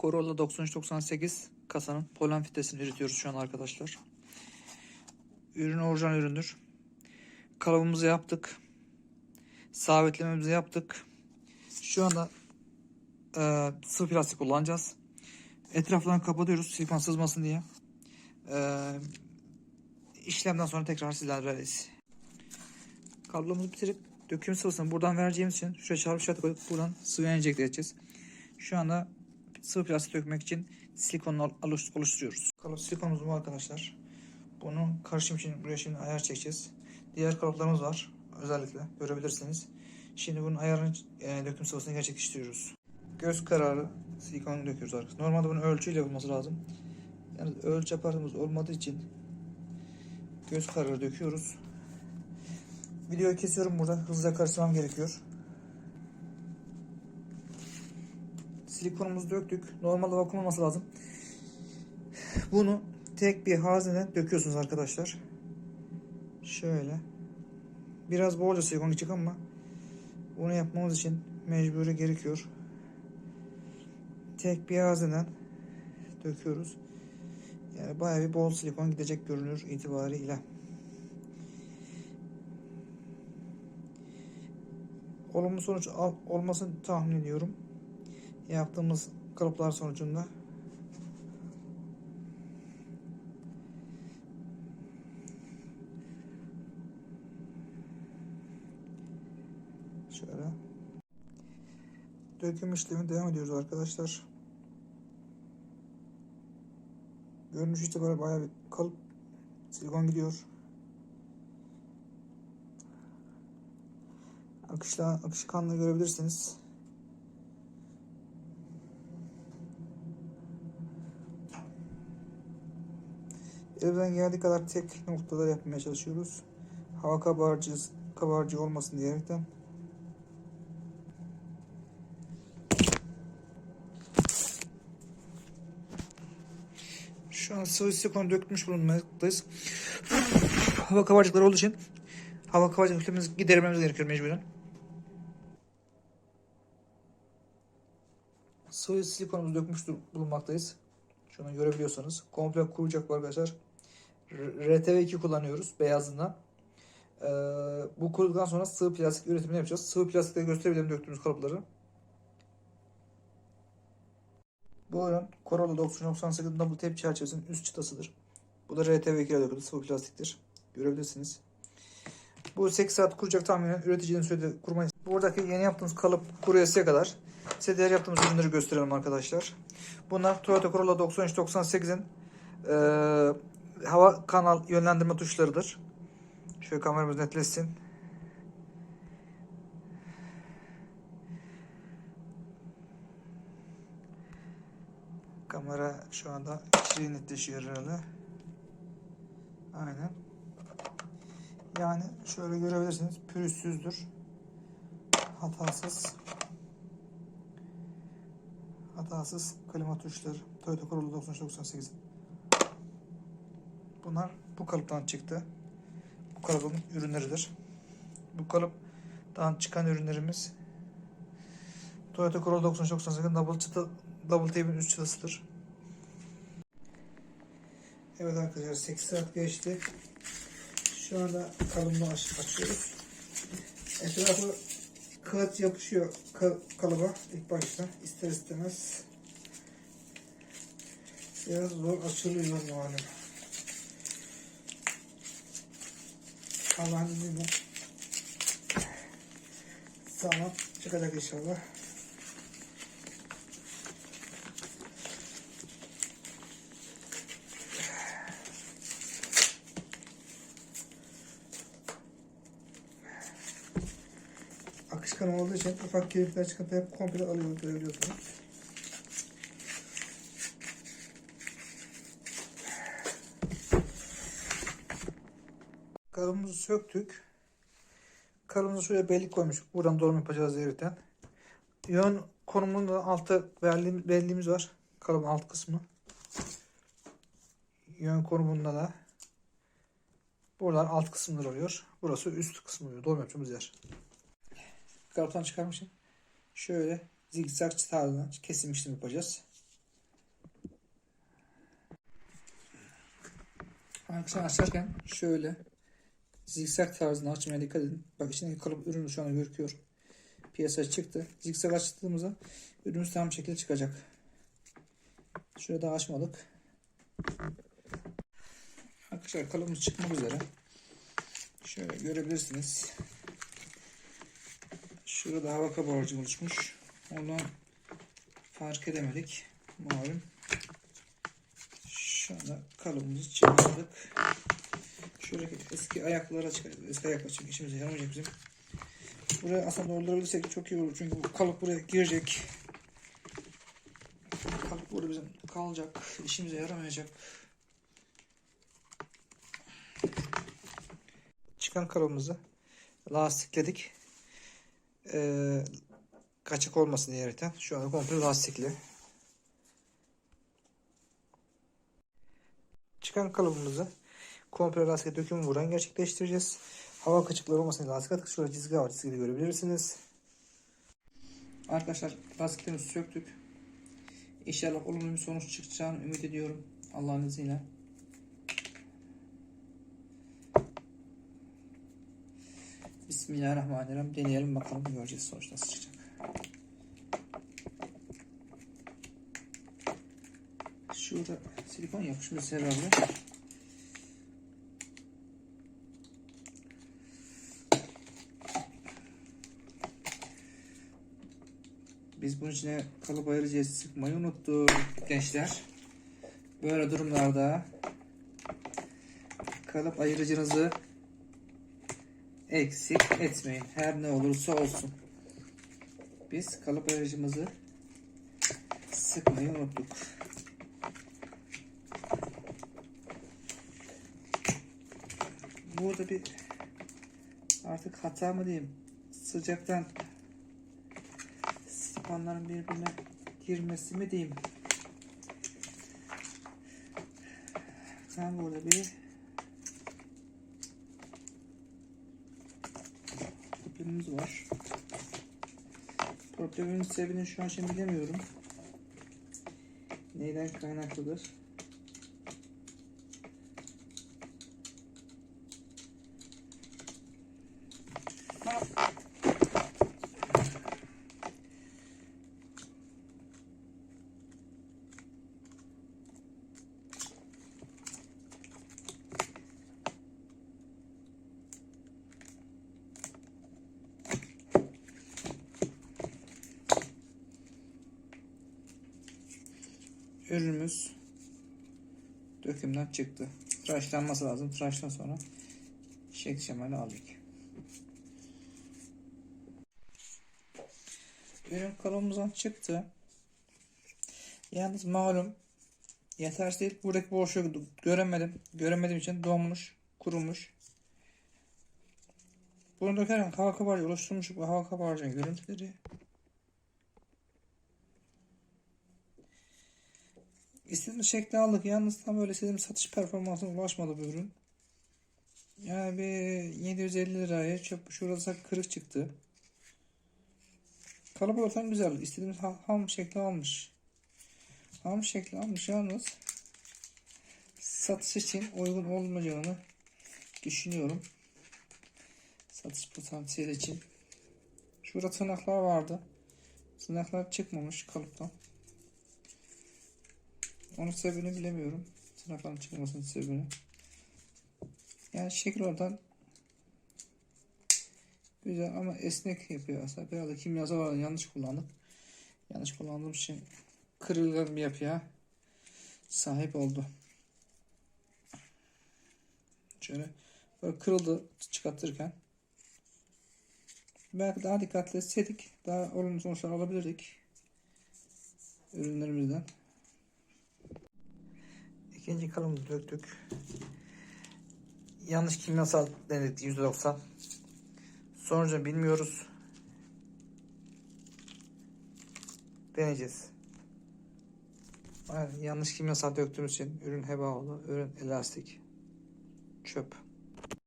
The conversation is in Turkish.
Corolla 9398 kasanın polen filtresini üretiyoruz şu an arkadaşlar. Ürün orijinal üründür. Kalıbımızı yaptık. Sabitlememizi yaptık. Şu anda e, sıvı plastik kullanacağız. Etraflarını kapatıyoruz silikon sızmasın diye. E, işlemden sonra tekrar sizlerle beraberiz. Kablomuzu bitirip döküm sıvısını buradan vereceğimiz için şuraya çarpı şartı koyup buradan sıvı enjekte edeceğiz. Şu anda sıvı plastik dökmek için silikonunu oluş- oluşturuyoruz. Kalıp silikonumuz bu arkadaşlar. Bunu karışım için buraya şimdi ayar çekeceğiz. Diğer kalıplarımız var özellikle görebilirsiniz. Şimdi bunun ayarını e, döküm sıvısını gerçekleştiriyoruz. Göz kararı silikonu döküyoruz arkadaşlar. Normalde bunun ölçüyle yapılması lazım. Yani ölçü aparatımız olmadığı için göz kararı döküyoruz. Videoyu kesiyorum burada. Hızlıca karıştırmam gerekiyor. Silikonumuzu döktük. Normalde vakum olması lazım. Bunu tek bir hazneden döküyorsunuz arkadaşlar. Şöyle. Biraz bolca silikon gidecek ama bunu yapmamız için mecburi gerekiyor. Tek bir hazneden döküyoruz. Yani bayağı bir bol silikon gidecek görünür itibariyle. olumlu sonuç olmasını tahmin ediyorum. Yaptığımız kalıplar sonucunda. Şöyle. Döküm işlemi devam ediyoruz arkadaşlar. Görünüş itibariyle bayağı bir kalıp silikon gidiyor. akışla akışkanlığı görebilirsiniz. Elimizden geldiği kadar tek noktada yapmaya çalışıyoruz. Hava kabarcı, kabarcı olmasın diyerekten. Şu an sıvı silikonu dökmüş bulunmaktayız. Hava kabarcıkları olduğu için hava kabarcık üflememizi gidermemiz gerekiyor mecburen. Sıvı silikonumuzu dökmüş bulunmaktayız. Şunu görebiliyorsanız. Komple kuracak arkadaşlar. R- RTV2 kullanıyoruz beyazından. Ee, bu kuruduktan sonra sıvı plastik üretimini yapacağız. Sıvı plastikte gösterebilirim döktüğümüz kalıpları. Bu ürün Corolla 998 Double Tape çerçevesinin üst çıtasıdır. Bu da RTV2 ile dökülü sıvı plastiktir. Görebilirsiniz. Bu 8 saat kuracak tahminen üreticinin söylediği kurmayı. Buradaki yeni yaptığımız kalıp kuruyasıya kadar size diğer yaptığımız ürünleri gösterelim arkadaşlar. Bunlar Toyota Corolla 9398'in eee hava kanal yönlendirme tuşlarıdır. Şöyle kameramız netleşsin. Kamera şu anda içeriği netleşiyor herhalde. Aynen. Yani şöyle görebilirsiniz. Pürüzsüzdür. Hatasız. Hatasız klima tuşları. Toyota Corolla 9398. Bunlar bu kalıptan çıktı. Bu kalıbın ürünleridir. Bu kalıptan çıkan ürünlerimiz Toyota Corolla 9398 double çıta double tape'in üst çıtasıdır. Evet arkadaşlar 8 saat geçti. Şu anda kalıbını aç açıyoruz. Etrafı kağıt yapışıyor ka- kalıba ilk başta ister istemez. Biraz zor açılıyor malum. Allah'ın izniyle sağlam çıkacak inşallah. akışkan olduğu için ufak kirpikler çıkıp hep komple alıyor görebiliyorsunuz. Karımızı söktük. Karımızı şuraya belli koymuştuk. Buradan dolma yapacağız yerden. Yön konumunu da altta verdiğimiz, verdiğimiz var. Kalıbın alt kısmı. Yön konumunda da buralar alt kısımlar oluyor. Burası üst kısmı oluyor. Dolma yapacağımız yer. Kalıptan çıkarmışım. Şöyle zigzag tarzına kesim yapacağız. Arkasını açarken şöyle zikzak tarzında açmaya dikkat edin. Bak içindeki kalıp ürünü şu anda görüküyor. Piyasaya çıktı. Zikzak açtığımızda ürünümüz tam şekilde çıkacak. Şöyle daha açmadık. Arkadaşlar kalıbımız çıkmak üzere. Şöyle görebilirsiniz. Şurada hava kabarcığı oluşmuş. Ondan fark edemedik. Malum. Şu anda kalıbımızı çıkardık. Şuradaki eski ayaklara çıkardık. Eski ayaklar çünkü işimize yaramayacak bizim. Buraya aslında doldurabilirsek çok iyi olur. Çünkü bu kalıp buraya girecek. Kalıp burada bizim kalacak. İşimize yaramayacak. Çıkan kalıbımızı lastikledik. Ee, kaçak olmasın diyerekten. Şu anda komple lastikli. Çıkan kalıbımızı komple lastik dökümü buradan gerçekleştireceğiz. Hava kaçıkları olmasın diye lastik attık. Şurada çizgi var. Çizgiyi de görebilirsiniz. Arkadaşlar lastiklerimizi söktük. İnşallah olumlu bir sonuç çıkacağını ümit ediyorum. Allah'ın izniyle. Bismillahirrahmanirrahim. Deneyelim bakalım göreceğiz sonuç nasıl çıkacak. Şurada silikon yapışmış herhalde. Bunun içine kalıp ayırıcıya sıkmayı unuttuk gençler. Böyle durumlarda kalıp ayırıcınızı eksik etmeyin. Her ne olursa olsun. Biz kalıp ayırıcımızı sıkmayı unuttuk. Burada bir artık hata mı diyeyim? Sıcaktan silikonların birbirine girmesi mi diyeyim? Tam burada bir problemimiz var. Problemin sebebini şu an için bilemiyorum. Neyden kaynaklıdır? Ürünümüz dökümden çıktı. Tıraşlanması lazım. Tıraştan sonra şekil şemali aldık. Ürün kalıbımızdan çıktı. Yalnız malum yetersiz değil. Buradaki boşluğu göremedim. Göremediğim için donmuş, kurumuş. Bunu dökerken hava kabarcığı oluşturmuş bu hava kabarcığının görüntüleri. İstediğim şekli aldık. Yalnız tam böyle istediğim satış performansına ulaşmadı bu ürün. Yani bir 750 liraya çöp şurası kırık çıktı. Kalıp ortam güzel. İstediğimiz ha- ham şekli almış. Ham şekli almış yalnız satış için uygun olmayacağını düşünüyorum. Satış potansiyeli için. Şurada tırnaklar vardı. Tırnaklar çıkmamış kalıptan. Onun sebebini bilemiyorum. Tırnakların çıkmasının sebebini. Yani şekil oradan güzel ama esnek yapıyor aslında. Biraz da kimyasal olarak yanlış kullandık. Yanlış kullandığım için kırılgan bir yapıya sahip oldu. Şöyle böyle kırıldı çıkartırken. Belki daha dikkatli etseydik daha olumlu sonuçlar alabilirdik ürünlerimizden. İkinci kalımızı döktük. Yanlış kimyasal denedik %90. Sonucu bilmiyoruz. Deneyeceğiz. Aynen, yanlış kimyasal döktüğümüz için ürün heba oldu. Ürün elastik. Çöp.